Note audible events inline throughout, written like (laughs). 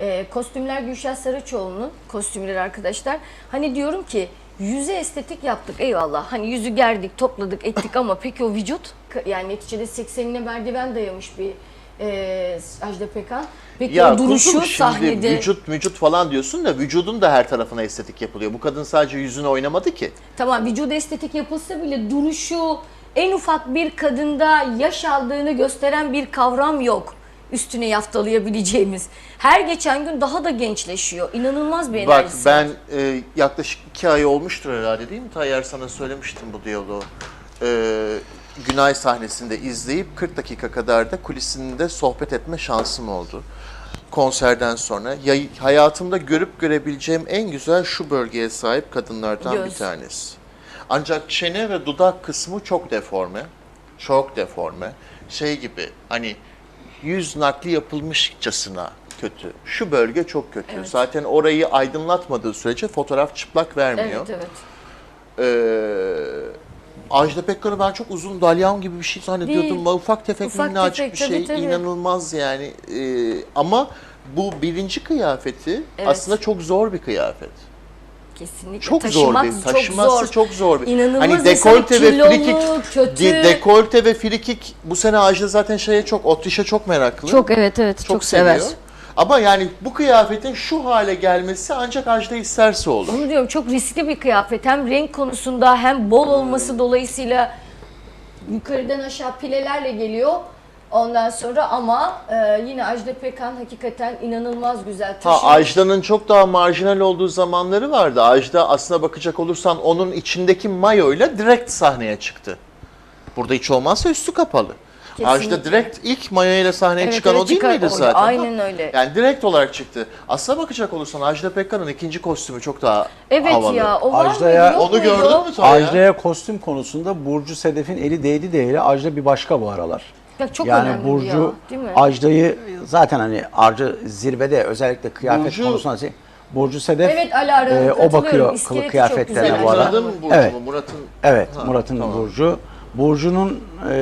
e, kostümler Gülşah Saraçoğlu'nun kostümleri arkadaşlar. Hani diyorum ki yüze estetik yaptık eyvallah. Hani yüzü gerdik, topladık, ettik ama peki o vücut yani neticede 80'ine merdiven dayamış bir e, Ajda Pekan. Peki o duruşu kuzum, sahnede vücut vücut falan diyorsun da vücudun da her tarafına estetik yapılıyor. Bu kadın sadece yüzünü oynamadı ki. Tamam vücuda estetik yapılsa bile duruşu en ufak bir kadında yaş aldığını gösteren bir kavram yok. Üstüne yaftalayabileceğimiz. Her geçen gün daha da gençleşiyor. İnanılmaz bir Bak enerjisi. ben e, yaklaşık iki ay olmuştur herhalde değil mi? Tayyar sana söylemiştim bu diyaloğu. E, Günay sahnesinde izleyip 40 dakika kadar da kulisinde sohbet etme şansım oldu. Konserden sonra. Ya, hayatımda görüp görebileceğim en güzel şu bölgeye sahip kadınlardan bir Göz. tanesi. Ancak çene ve dudak kısmı çok deforme. Çok deforme. Şey gibi hani yüz nakli yapılmışçasına kötü. Şu bölge çok kötü. Evet. Zaten orayı aydınlatmadığı sürece fotoğraf çıplak vermiyor. Evet evet. Ee, Ajda Pekkan'ı ben çok uzun dalyan gibi bir şey zannediyordum. Değil. Ufak tefek Ufak minnacık tefek, bir tabii, şey. tabii. inanılmaz yani. Ee, ama bu birinci kıyafeti Evet. aslında çok zor bir kıyafet. Kesinlikle. Çok zor değil. Taşıması çok zor. bir. İnanılmaz hani dekolte ve kilolu, frikik, kötü. de- dekolte ve frikik bu sene Ajda zaten şeye çok, otrişe çok meraklı. Çok evet evet çok, çok sever. seviyor. Ama yani bu kıyafetin şu hale gelmesi ancak Ajda isterse olur. Onu diyorum çok riskli bir kıyafet. Hem renk konusunda hem bol olması dolayısıyla yukarıdan aşağı pilelerle geliyor. Ondan sonra ama e, yine Ajda Pekkan hakikaten inanılmaz güzel Ha taşıyor. Ajda'nın çok daha marjinal olduğu zamanları vardı. Ajda aslına bakacak olursan onun içindeki mayoyla direkt sahneye çıktı. Burada hiç olmazsa üstü kapalı. Kesinlikle. Ajda direkt ilk mayoyla sahneye Evet, çıkan evet, o değil çıkar- miydi oydu. zaten? Aynen öyle. Yani direkt olarak çıktı. Aslına bakacak olursan Ajda Pekkan'ın ikinci kostümü çok daha Evet havalı. ya o var Ajda'ya- mıydı, yok Onu muydu? gördün mü Tayyar? Ajda'ya kostüm konusunda Burcu Sedef'in eli değdi değeli Ajda bir başka bu aralar. Ya çok yani önemli Burcu ya, değil mi? Ajda'yı zaten hani Arca zirvede özellikle kıyafet Burcu- konusunda şey- Burcu Sedef Evet, Alara Hanım, e, o katılıyorum. bakıyor İskeleti kılık çok kıyafetlerine güzel. bu ara. Murat'ın Burcu Evet. mu? Murat'ın Evet, Ha, Murat'ın tamam. Burcu. Burcu'nun e,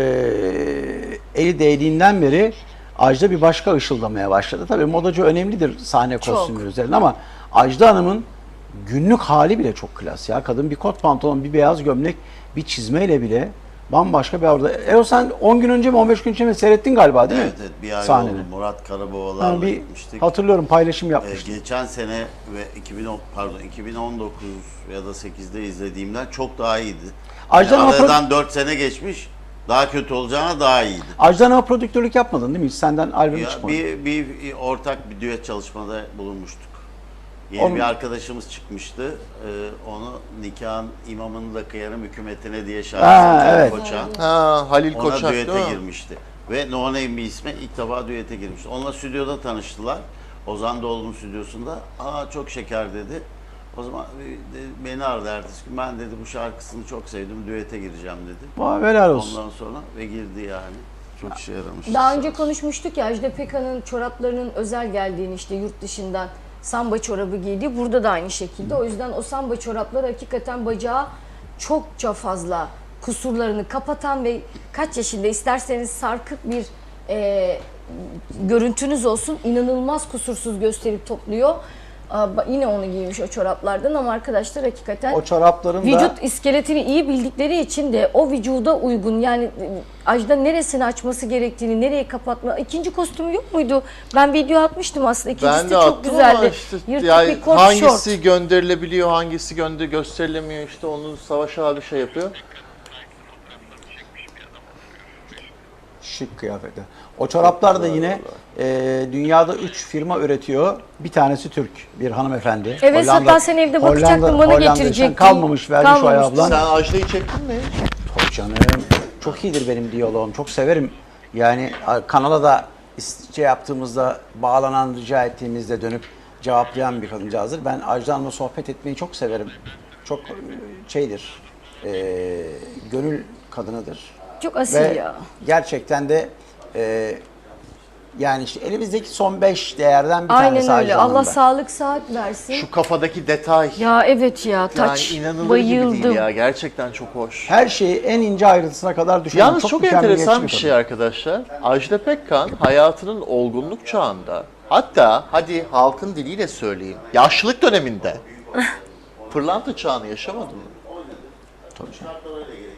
eli değdiğinden beri Ajda bir başka ışıldamaya başladı. Tabii modacı önemlidir sahne Çok. kostümü üzerinde ama Ajda Hanım'ın günlük hali bile çok klas ya. Kadın bir kot pantolon, bir beyaz gömlek, bir çizmeyle bile bambaşka bir orada. Erol sen 10 gün önce mi 15 gün önce mi seyrettin galiba değil Evet, mi? evet bir ay Sahneni. oldu. Murat Karaboğalar'la bir gitmiştik. hatırlıyorum paylaşım Ee, yapmıştık. geçen sene ve 2010 pardon 2019 ya da 8'de izlediğimden çok daha iyiydi. Ajda Yani aradan 4 sene geçmiş. Daha kötü olacağına daha iyiydi. Ajda Hanım'a prodüktörlük yapmadın değil mi? Hiç senden albüm Ya, çıkmadı. bir, bir ortak bir düet çalışmada bulunmuştuk. Yeni Onun- bir arkadaşımız çıkmıştı. Ee, onu nikahın imamını da kıyarım hükümetine diye şarkısını evet. Koçan. ha, Halil Ona Koçak düete girmişti. Ve No Name bir isme ilk defa düete girmişti. Onunla stüdyoda tanıştılar. Ozan Doğulu'nun stüdyosunda. Aa çok şeker dedi. O zaman e, beni aradı ertesi gün. Ben dedi bu şarkısını çok sevdim. Düete gireceğim dedi. Vay, helal olsun. Ondan sonra ve girdi yani. Çok işe yaramış. Daha önce konuşmuştuk ya Ajda Pekkan'ın çoraplarının özel geldiğini işte yurt dışından samba çorabı giydi. Burada da aynı şekilde. O yüzden o samba çoraplar hakikaten bacağı çokça fazla kusurlarını kapatan ve kaç yaşında isterseniz sarkık bir e, görüntünüz olsun inanılmaz kusursuz gösterip topluyor. Yine onu giymiş o çoraplardan ama arkadaşlar hakikaten O çorapların da vücut iskeletini iyi bildikleri için de o vücuda uygun yani e, Ajda neresini açması gerektiğini, nereye kapatma. İkinci kostümü yok muydu? Ben video atmıştım aslında. İkincisi Ben de çok güzeldi. işte Yırtık yani bir kot hangisi şort. gönderilebiliyor, hangisi gönder gösterilemiyor işte onu Savaş abi şey yapıyor. Şık kıyafetler. O çoraplar da yine e, dünyada 3 firma üretiyor. Bir tanesi Türk, bir hanımefendi. Evet, hatta sen evde bakacaktın, bana getirecektin. Kalmamış vermiş o Kalmamıştı. ablan. Sen Ajda'yı çektin mi? Tabii canım. Çok iyidir benim diyaloğum. Çok severim. Yani a- kanala da is- şey yaptığımızda, bağlanan, rica ettiğimizde dönüp cevaplayan bir kadıncağızdır. Ben Ajda Hanım'la sohbet etmeyi çok severim. Çok e, şeydir, e, gönül kadınıdır. Çok asil Ve ya. gerçekten de e, yani işte elimizdeki son 5 değerden bir Aynen tanesi öyle. Allah sağlık saat versin. Şu kafadaki detay. Ya evet ya taç. yani inanılır gibi Bayıldım. değil ya. Gerçekten çok hoş. Her şeyi en ince ayrıntısına kadar düşünüyorum. Yalnız çok, mükemmeliyetçi enteresan bir kadın. şey arkadaşlar. Ajda Pekkan hayatının olgunluk çağında Hatta hadi halkın diliyle söyleyeyim. Yaşlılık döneminde (laughs) pırlanta çağını yaşamadın mı?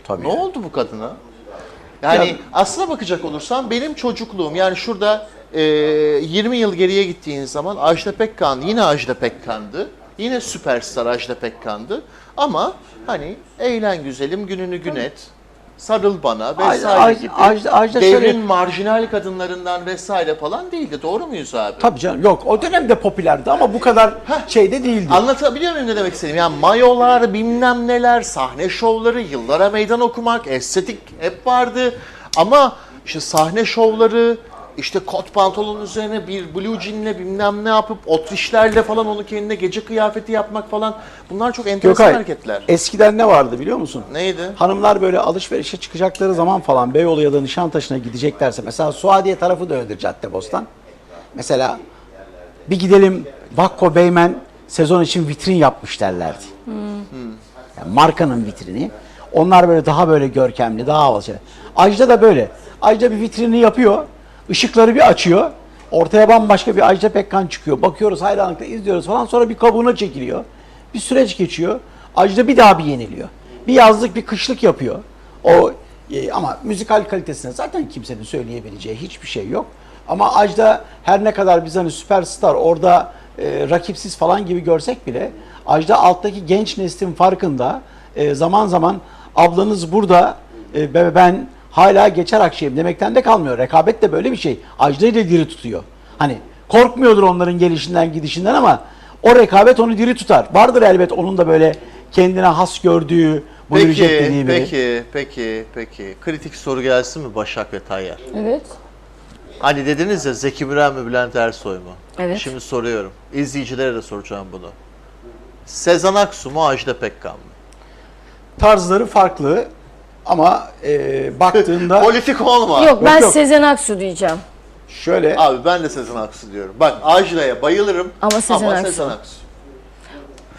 Tabii. Ne oldu bu kadına? Yani Ya- aslına bakacak olursan benim çocukluğum yani şurada e, 20 yıl geriye gittiğin zaman Ajda Pekkan yine Ajda Pekkan'dı. Yine süperstar Ajda Pekkan'dı. Ama hani eğlen güzelim gününü gün et. Sarıl bana vesaire Aj- gibi. Ajda- Ajda devrin şöyle- marjinal kadınlarından vesaire falan değildi. Doğru muyuz abi? Tabii canım yok o dönemde popülerdi ama bu kadar şeyde değildi. Anlatabiliyor muyum ne demek istediğim? Yani mayolar, bilmem neler, sahne şovları, yıllara meydan okumak, estetik hep vardı. Ama işte sahne şovları, işte kot pantolon üzerine bir blue jeanle bilmem ne yapıp otrişlerle falan onu kendine gece kıyafeti yapmak falan bunlar çok enteresan Gökay, hareketler. eskiden ne vardı biliyor musun? Neydi? Hanımlar böyle alışverişe çıkacakları zaman falan Beyoğlu ya da Nişantaşı'na gideceklerse mesela Suadiye tarafı da öyledir Caddebostan. Mesela bir gidelim Vakko Beymen sezon için vitrin yapmış derlerdi. Yani markanın vitrini. Onlar böyle daha böyle görkemli, daha havalı şeyler. Ajda da böyle. Ajda bir vitrini yapıyor. Işıkları bir açıyor. Ortaya bambaşka bir Ajda Pekkan çıkıyor. Bakıyoruz hayranlıkla izliyoruz falan. Sonra bir kabuğuna çekiliyor. Bir süreç geçiyor. Ajda bir daha bir yeniliyor. Bir yazlık bir kışlık yapıyor. O e, ama müzikal kalitesine zaten kimsenin söyleyebileceği hiçbir şey yok. Ama Ajda her ne kadar biz hani süperstar orada e, rakipsiz falan gibi görsek bile Ajda alttaki genç neslin farkında e, zaman zaman ablanız burada e, ben hala geçer akşam demekten de kalmıyor. Rekabet de böyle bir şey. Ajda'yı da diri tutuyor. Hani korkmuyordur onların gelişinden gidişinden ama o rekabet onu diri tutar. Vardır elbet onun da böyle kendine has gördüğü, buyuracak Peki, dediği biri. peki, peki, peki. Kritik soru gelsin mi Başak ve Tayyar? Evet. Hani dediniz ya Zeki Müren mi Bülent Ersoy mu? Evet. Şimdi soruyorum. İzleyicilere de soracağım bunu. Sezen Aksu mu Ajda Pekkan mı? Tarzları farklı ama e, baktığında (laughs) Politik olma. Yok ben yok. Sezen Aksu diyeceğim. şöyle Abi ben de Sezen Aksu diyorum. Bak Ajda'ya bayılırım Ama Sezen Aksu. Sezen Aksu.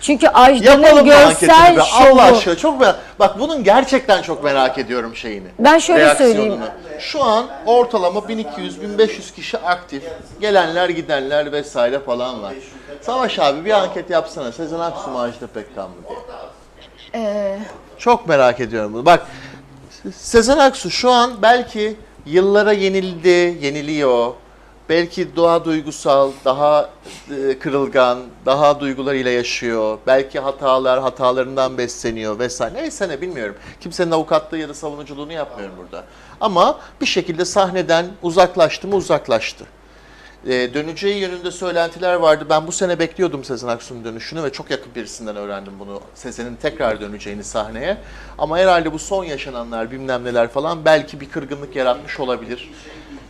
Çünkü Ajda'nın görsel şovu. Allah aşkına çok merak. Bak bunun gerçekten çok merak ediyorum şeyini. Ben şöyle söyleyeyim. Şu an ortalama 1200-1500 kişi aktif. Gelenler gidenler vesaire falan var. Savaş abi bir anket yapsana. Sezen Aksu mu Ajda Pekkan mı diye. Ee, Çok merak ediyorum bunu. Bak Sezen Aksu şu an belki yıllara yenildi, yeniliyor. Belki daha duygusal, daha e, kırılgan, daha duygularıyla yaşıyor. Belki hatalar, hatalarından besleniyor vesaire. Neyse ne bilmiyorum. Kimsenin avukatlığı ya da savunuculuğunu yapmıyorum burada. Ama bir şekilde sahneden uzaklaştı mı uzaklaştı. Ee, döneceği yönünde söylentiler vardı. Ben bu sene bekliyordum Sezen Aksu'nun dönüşünü ve çok yakın birisinden öğrendim bunu. Sezen'in tekrar döneceğini sahneye. Ama herhalde bu son yaşananlar bilmem neler falan belki bir kırgınlık yaratmış olabilir.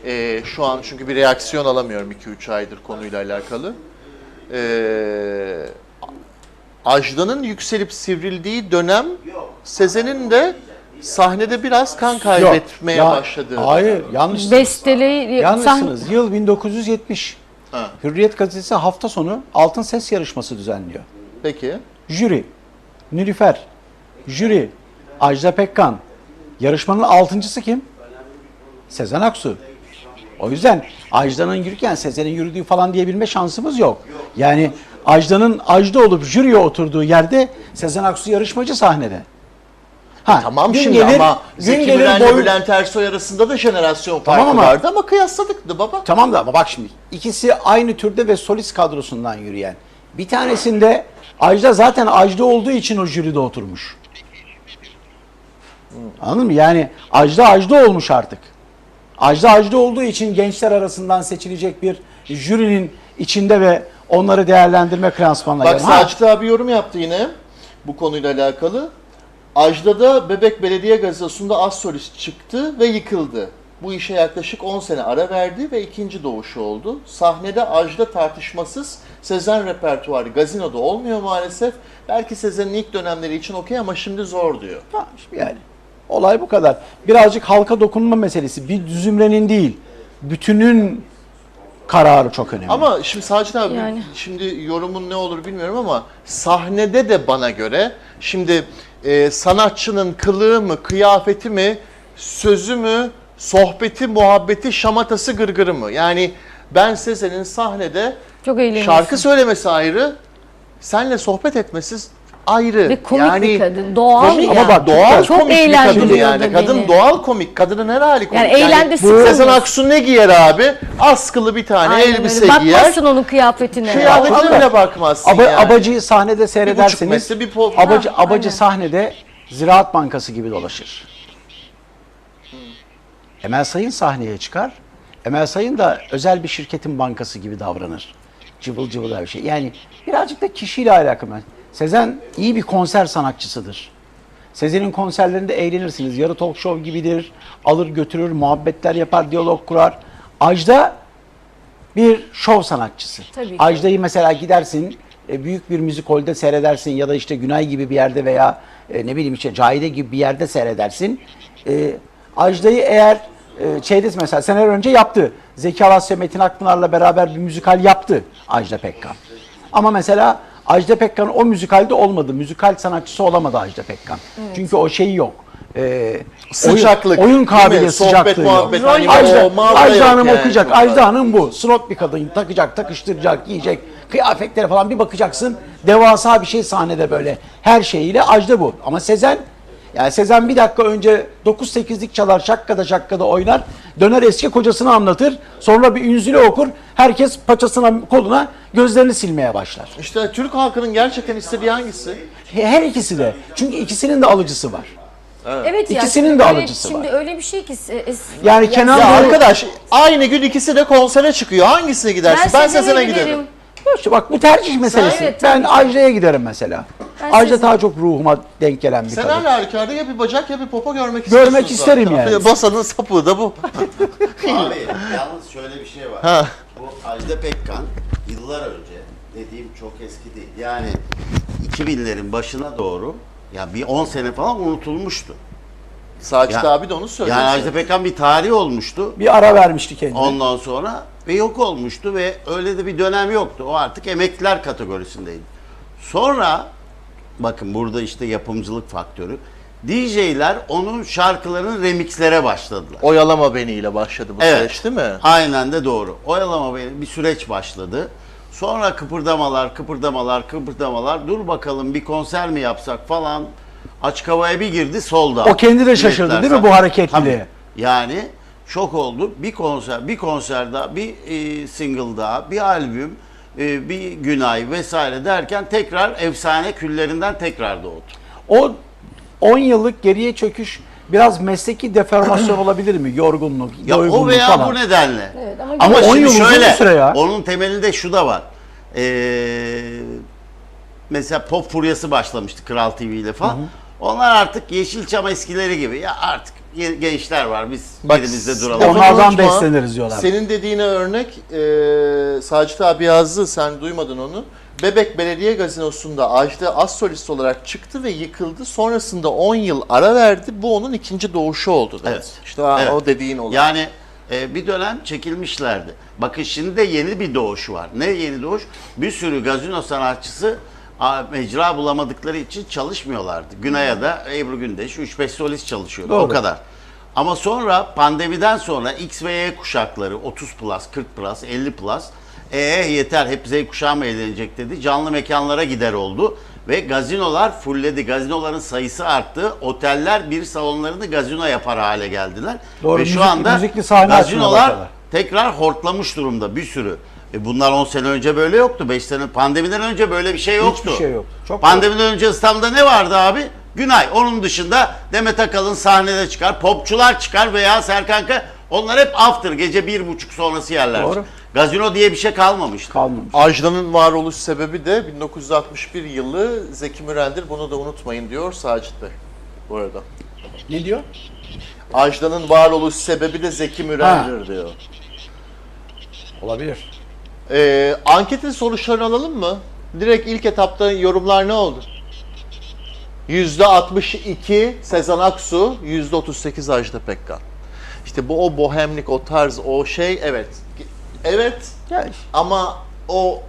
Ee, şu an çünkü bir reaksiyon alamıyorum 2-3 aydır konuyla alakalı. Ee, Ajda'nın yükselip sivrildiği dönem Sezen'in de sahnede biraz kan kaybetmeye ya- başladığı. Hayır, yanlış. besteleyi Yanlışsınız. Yıl 1970. Ha. Hürriyet gazetesi hafta sonu Altın Ses yarışması düzenliyor. Peki. Jüri, Nilüfer, jüri, Ajda Pekkan. Yarışmanın altıncısı kim? Sezen Aksu. O yüzden Ajda'nın yürürken Sezen'in yürüdüğü falan diyebilme şansımız yok. Yani Ajda'nın Ajda olup jüriye oturduğu yerde Sezen Aksu yarışmacı sahnede. Ha, Tamam gün şimdi gelir- ama gün Zeki gelir Müren'le boyu- Bülent Ersoy arasında da jenerasyon Tamam farkı ama- vardı ama kıyasladık da baba. Tamam da ama bak şimdi ikisi aynı türde ve solist kadrosundan yürüyen. Bir tanesinde Ajda zaten Ajda olduğu için o jüride oturmuş. Anladın mı? Yani Ajda Ajda olmuş artık. Ajda Ajda olduğu için gençler arasından seçilecek bir jürinin içinde ve onları değerlendirme klansmanına Bak Sacit abi yorum yaptı yine bu konuyla alakalı. Ajda'da Bebek Belediye Gazetesi'nde az solist çıktı ve yıkıldı. Bu işe yaklaşık 10 sene ara verdi ve ikinci doğuşu oldu. Sahnede Ajda tartışmasız Sezen repertuarı gazinoda olmuyor maalesef. Belki Sezen'in ilk dönemleri için okey ama şimdi zor diyor. Ha, yani olay bu kadar. Birazcık halka dokunma meselesi. Bir zümrenin değil, bütünün kararı çok önemli. Ama şimdi Sacit abi Yani. şimdi yorumun ne olur bilmiyorum ama sahnede de bana göre şimdi e, sanatçının kılığı mı, kıyafeti mi, sözü mü, sohbeti, muhabbeti, şamatası, gırgırı mı? Yani Ben Sezen'in sahnede Çok eğleniyorsun. şarkı söylemesi ayrı, senle sohbet etmesi ayrı. Ve komik bir kadın, doğal komik, yani. Ama bak doğal Çok komik bir kadın yani. Kadın beni. doğal komik. Kadının her hali komik. Yani eğlendirsin bu- onu. Sezen Aksu ne giyer abi? Askılı bir tane Aynen elbise öyle. giyer. Bakmazsın onun kıyafetine. Kıyafetine bile bakmazsın Aba, yani. Abacıyı sahnede seyrederseniz metre bir po- abacı, Ha, abacı aynen. sahnede Ziraat Bankası gibi dolaşır. Emel Sayın sahneye çıkar. Emel Sayın da özel bir şirketin bankası gibi davranır. Cıvıl cıvıl bir şey. Yani birazcık da kişiyle alakalı. Sezen iyi bir konser sanatçısıdır. Sezen'in konserlerinde eğlenirsiniz. Yarı talk show gibidir. Alır götürür, muhabbetler yapar, diyalog kurar. Ajda bir şov sanatçısı. Tabii ki. Ajda'yı mesela gidersin e, büyük bir müzik holde seyredersin ya da işte Günay gibi bir yerde veya e, ne bileyim işte Cahide gibi bir yerde seyredersin. E, Ajda'yı eğer şeyde mesela seneler önce yaptı. Zeki Alasya Metin Akpınar'la beraber bir müzikal yaptı Ajda Pekkan. Ama mesela Ajda Pekkan o müzikalde olmadı. Müzikal sanatçısı olamadı Ajda Pekkan. Çünkü o şeyi yok. E, Sıcaklık, Oyun, oyun Sohbet, sıcaklığı yok. hani Ajda, o Ajda Hanım yani okuyacak. fazla. Ajda Hanım bu. Slot bir kadın. Takacak, takıştıracak, giyecek. Kıyafetlere falan bir bakacaksın. Devasa bir şey sahnede böyle. Her şeyiyle Ajda bu. Ama Sezen yani Sezen bir dakika önce 9-8'lik çalar, şakkada şakkada oynar. Döner eski kocasını anlatır. Sonra bir ünzülü okur. Herkes paçasına, koluna gözlerini silmeye başlar. İşte Türk halkının gerçekten istediği hangisi? Her ikisi de. Çünkü ikisinin de alıcısı var. Evet. İkisinin şimdi de öyle- alıcısı Şimdi var. öyle bir şey ki. e, Yani Kenan Ya Doğulu- arkadaş aynı gün ikisi de konsere çıkıyor. Hangisine gidersin? Ben, Sezen'e giderim. İşte bak bu tercih meselesi. Evet, ben. Ajda'ya giderim mesela. Ben Ajda daha çok ruhuma denk gelen bir Sen kadın. her halükarda ya bir bacak ya bir popo görmek Görmek istiyorsun isterim zaten. yani. Basanın sapı da bu. (laughs) Abi yalnız şöyle bir şey var. Ha. Bu Ajda Pekkan yıllar önce dediğim çok eski değil. Yani 2000'lerin başına doğru ya bir 10 sene falan unutulmuştu. Sacit Ya- abi de onu söyledi. Yani Ajda Pekkan bir tarih olmuştu. Bir ara vermişti kendine. Ondan sonra ve yok olmuştu ve öyle de bir dönem yoktu. O artık emekliler kategorisindeydi. Sonra bakın burada işte yapımcılık faktörü. DJ'ler onun şarkılarını remixlere başladılar. Oyalama beniyle başladı bu Evet. süreç değil mi? Aynen de doğru. Oyalama beni bir süreç başladı. Sonra kıpırdamalar, kıpırdamalar, kıpırdamalar. Dur bakalım bir konser mi yapsak falan. Açık havaya bir girdi solda. O kendi de şaşırdı Biletler değil mi bu hareketliliğe? Tabii. Yani şok oldu. Bir konser, bir konser daha, bir e, single daha, bir albüm, e, bir günay vesaire derken tekrar efsane küllerinden tekrar doğdu. O 10 yıllık geriye çöküş biraz mesleki deformasyon (clears throat) olabilir mi? Yorgunluk, Ya o veya falan. bu nedenle. Evet, ama ama şimdi yıl uzun şöyle, bir süre ya. onun temelinde şu da var. Ee, mesela pop furyası başlamıştı Kral TV ile falan. Onlar artık Yeşilçam eskileri gibi. Ya artık gençler var biz Bak, yerimizde duralım. Onlardan unutma. besleniriz diyorlar. Senin dediğine örnek e, Sacit abi yazdı sen duymadın onu. Bebek Belediye Gazinosu'nda Ajda az solist olarak çıktı ve yıkıldı. Sonrasında 10 yıl ara verdi. Bu onun ikinci doğuşu oldu. dedi. Evet. İşte o- Evet. o dediğin oldu. Yani e, bir dönem çekilmişlerdi. Bakın şimdi de yeni bir doğuş var. Ne yeni doğuş? Bir sürü gazino sanatçısı mecra bulamadıkları için çalışmıyorlardı. Günay'a da Ebru Gündeş 3-5 solist çalışıyordu. O Doğru. kadar. Ama sonra pandemiden sonra X ve Y kuşakları 30 plus, 40 plus, 50 plus ee yeter hep Z kuşağı mı eğlenecek dedi. Canlı mekanlara gider oldu. Ve gazinolar fulledi. Gazinoların sayısı arttı. Oteller bir salonlarını gazino yapar hale geldiler. Doğru, Ve şu müzik- anda müzikli sahne gazinolar tekrar hortlamış durumda bir sürü. E bunlar 10 sene önce böyle yoktu. 5 sene pandemiden önce böyle bir şey yoktu. şey yoktu. Çok pandemiden önce İstanbul'da ne vardı abi? Günay. Onun dışında Demet Akalın sahnede çıkar, popçular çıkar veya Serkan Ka onlar hep after gece bir buçuk sonrası yerler. Doğru. Gazino diye bir şey kalmamıştı. Kalmamış. Ajda'nın varoluş sebebi de 1961 yılı Zeki Mürendir. Bunu da unutmayın diyor Sacit Bey. Bu arada. Ne diyor? Ajda'nın varoluş sebebi de Zeki Mürendir diyor. Olabilir. Ee, anketin sonuçlarını alalım mı? Direkt ilk etapta yorumlar ne oldu? %62 Sezen Aksu, %38 Ajda Pekkan. İşte bu o bohemlik, o tarz, o şey evet. Evet Ya ama o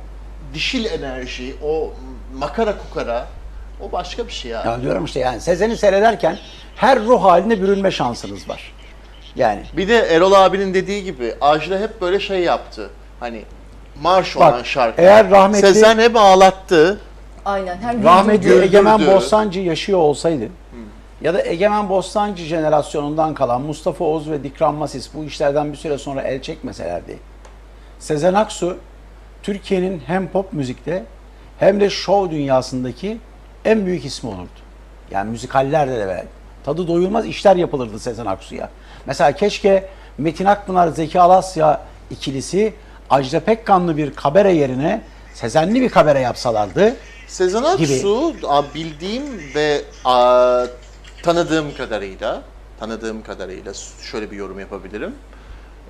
dişil enerji, o makara kukara o başka bir şey yani. Ya diyorum işte yani Sezen'i seyrederken her ruh haline bürünme şansınız var. Yani Bir de Erol abinin dediği gibi Ajda hep böyle şey yaptı. hani marş Bak, olan şarkı. eğer rahmetli- Sezen hep ağlattı. Aynen. Hem Rahmetli güldürdü. Egemen. Bostancı yaşıyor olsaydı ya da Egemen Bostancı jenerasyonundan kalan Mustafa Oğuz ve Dikran Masis bu işlerden bir süre sonra el çekmeselerdi Sezen Aksu Türkiye'nin hem pop müzikte hem de show dünyasındaki en büyük ismi olurdu. Yani müzikallerde de böyle tadı doyulmaz işler yapılırdı Sezen Aksu'ya. Mesela keşke Metin Akpınar, Zeki Alasya ikilisi Ajda Pekkanlı bir kabare yerine Sezenli bir kabare yapsalardı. Sezen Gibi. Aksu a, bildiğim ve a, tanıdığım kadarıyla tanıdığım kadarıyla şöyle bir yorum yapabilirim.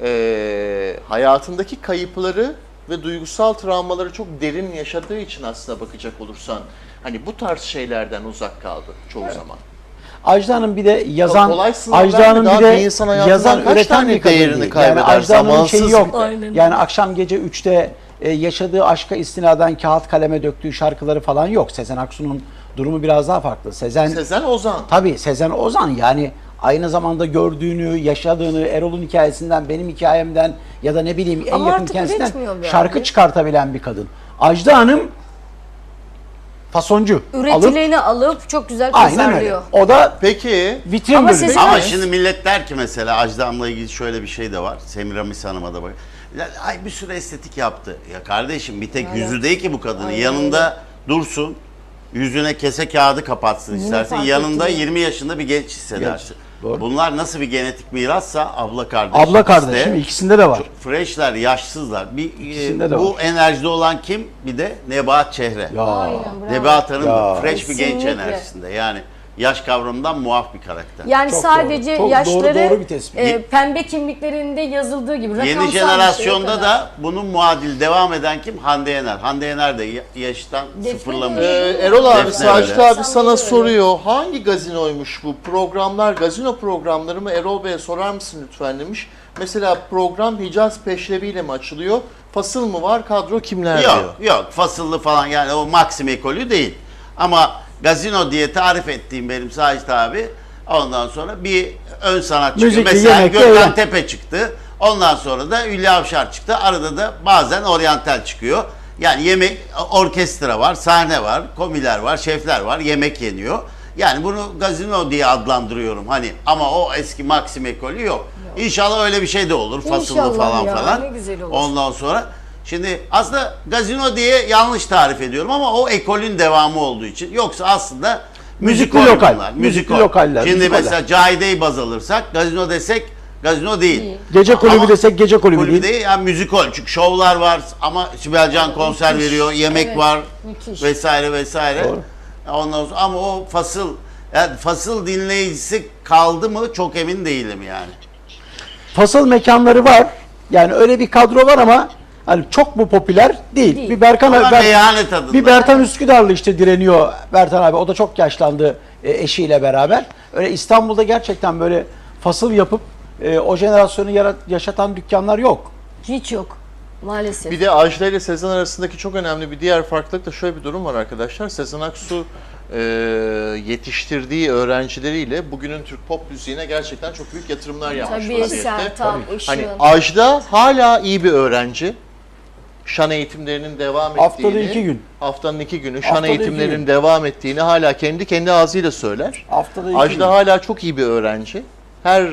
Ee, hayatındaki kayıpları ve duygusal travmaları çok derin yaşadığı için aslında bakacak olursan hani bu tarz şeylerden uzak kaldı çoğu zaman. Ajda Hanım bir de yazan, kolay sınav Ajda verme. Hanım Daha bir de insan hayatından yazan kaç üreten tane bir kadın değerini değil. Yani kaybeder, Ajda Hanım'ın şeyi zamansız yok. bir- Aynen. Yani akşam gece 3'te e, yaşadığı aşka istinaden kağıt kaleme döktüğü şarkıları falan yok. Sezen Aksu'nun durumu biraz daha farklı. Sezen, Sezen Ozan. tabii Sezen Ozan yani aynı zamanda gördüğünü, yaşadığını, Erol'un hikayesinden, benim hikayemden ya da ne bileyim en Ama yakın artık kendisinden üretmiyor şarkı abi. çıkartabilen bir kadın. Ajda Hanım fasoncu. Alıp, Üretileni alıp çok güzel aynen öyle. pazarlıyor. O da Peki vitrin Ama bölümü. Ama Evet. şimdi millet der ki mesela Ajda Hanım'la ilgili şöyle bir şey de var. Semiramis Hanım'a da bak. Ya, Ay bir sürü estetik yaptı. Ya kardeşim bir tek yüzü değil ki bu kadının. Aynen Yanında dursun. Yüzüne kese kağıdı kapatsın istersen. fark Yanında etmiyor. 20 yaşında bir genç hissedersin. Doğru. Bunlar nasıl bir genetik mirassa abla kardeşim. Abla ikisi de kardeşim ikisinde de var. Freshler, yaşsızlar. Bir, e, İkisinde de bu var. enerjide olan kim? Bir de Nebahat Çehre. Ya. Aynen bravo. Nebahat Hanım Ya. fresh bir genç enerjisinde. Yani yaş kavramından muaf bir karakter. Yani Çok sadece doğru. Çok yaşları doğru- doğru bir tespit. e, pembe kimliklerinde yazıldığı gibi rakamsal Yeni şey jenerasyonda yok da bunun muadil devam eden kim? Hande Yener. Hande Yener de ya- yaştan Defne sıfırlamış. Ee, Erol abi, Sacit abi sana soruyor. Hangi gazinoymuş bu? Programlar, gazino programları mı? Erol Bey'e sorar mısın lütfen demiş. Mesela program Hicaz Peşrevi'yle mi açılıyor? Fasıl mı var? Kadro kimler diyor. Yok yok fasıllı falan yani o Maxim ekolü değil. Ama gazino diye tarif ettiğim benim Sacit abi ondan sonra bir ön sanatçı Müzikli, mesela yemekli, Gökhan eğlen- Tepe çıktı. Ondan sonra da Hülya Avşar çıktı. Arada da bazen oryantal çıkıyor. Yani yemek orkestra var, sahne var, komiler var, şefler var, yemek yeniyor. Yani bunu gazino diye adlandırıyorum hani ama o eski Maxim ekolü yok. İnşallah öyle bir şey de olur. Fasıllı İnşallah falan ya, falan. ne güzel olur. Ondan sonra şimdi aslında gazino diye yanlış tarif ediyorum ama o ekolün devamı olduğu için. Yoksa aslında Müzikli müzikal lokal, müzikli müzikal. lokaller, Şimdi müzikaller. mesela Cahide'yi baz alırsak gazino desek gazino değil. Değil. Gece kulübü Ama- desek gece kulübü, Kulübü değil. değil yani müzikal. Çünkü şovlar var ama Sibel Can konser müthiş. veriyor, yemek Evet, var müthiş. vesaire vesaire. Doğru. Ondan sonra ama o fasıl yani fasıl dinleyicisi kaldı mı çok emin değilim yani. Fasıl mekanları var. Yani öyle bir kadro var ama hani çok bu popüler değil. Değil. Bir Berkan Ama Ber- meyhane tadında. bir Bertan Üsküdarlı işte direniyor Bertan abi. O da çok yaşlandı e, eşiyle beraber. Öyle İstanbul'da gerçekten böyle fasıl yapıp e, o jenerasyonu yarat- yaşatan dükkanlar yok. Hiç yok. Maalesef. Bir de Ajda ile Sezen arasındaki çok önemli bir diğer farklılık da şöyle bir durum var arkadaşlar. Sezen Aksu e, yetiştirdiği öğrencileriyle bugünün Türk pop müziğine gerçekten çok büyük yatırımlar yapmış Tabii vaziyette. Sertab, Işın. Hani Ajda hala iyi bir öğrenci. Şan eğitimlerinin devam ettiğini, Haftada iki gün. haftanın iki günü şan Haftada eğitimlerinin devam ettiğini hala kendi kendi ağzıyla söyler. Haftada iki Ajda gün. hala çok iyi bir öğrenci. Her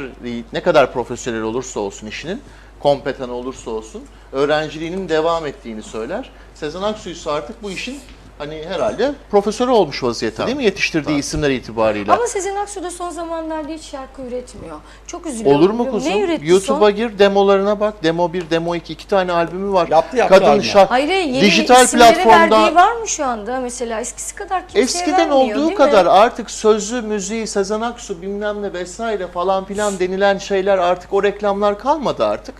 ne kadar profesyonel olursa olsun işinin, kompetan olursa olsun öğrenciliğinin devam ettiğini söyler. Sezen Aksu ise artık bu işin hani herhalde profesörü olmuş vaziyette değil mi yetiştirdiği isimler itibariyle? Ama Sezen Aksu da son zamanlarda hiç şarkı üretmiyor. Çok üzülüyorum. Olur mu kuzum? Ne üretti YouTube'a son? gir, demolarına bak. Demo 1, Demo 2, iki tane albümü var. Yaptı, yaptı Kadın şarkı. Hayır yeni dijital platformda verdiği var mı şu anda? Mesela eskisi kadar kimseye Eskiden vermiyor, olduğu değil mi? kadar artık sözlü müziği, Sezen Aksu bilmem ne vesaire falan filan denilen şeyler artık o reklamlar kalmadı artık.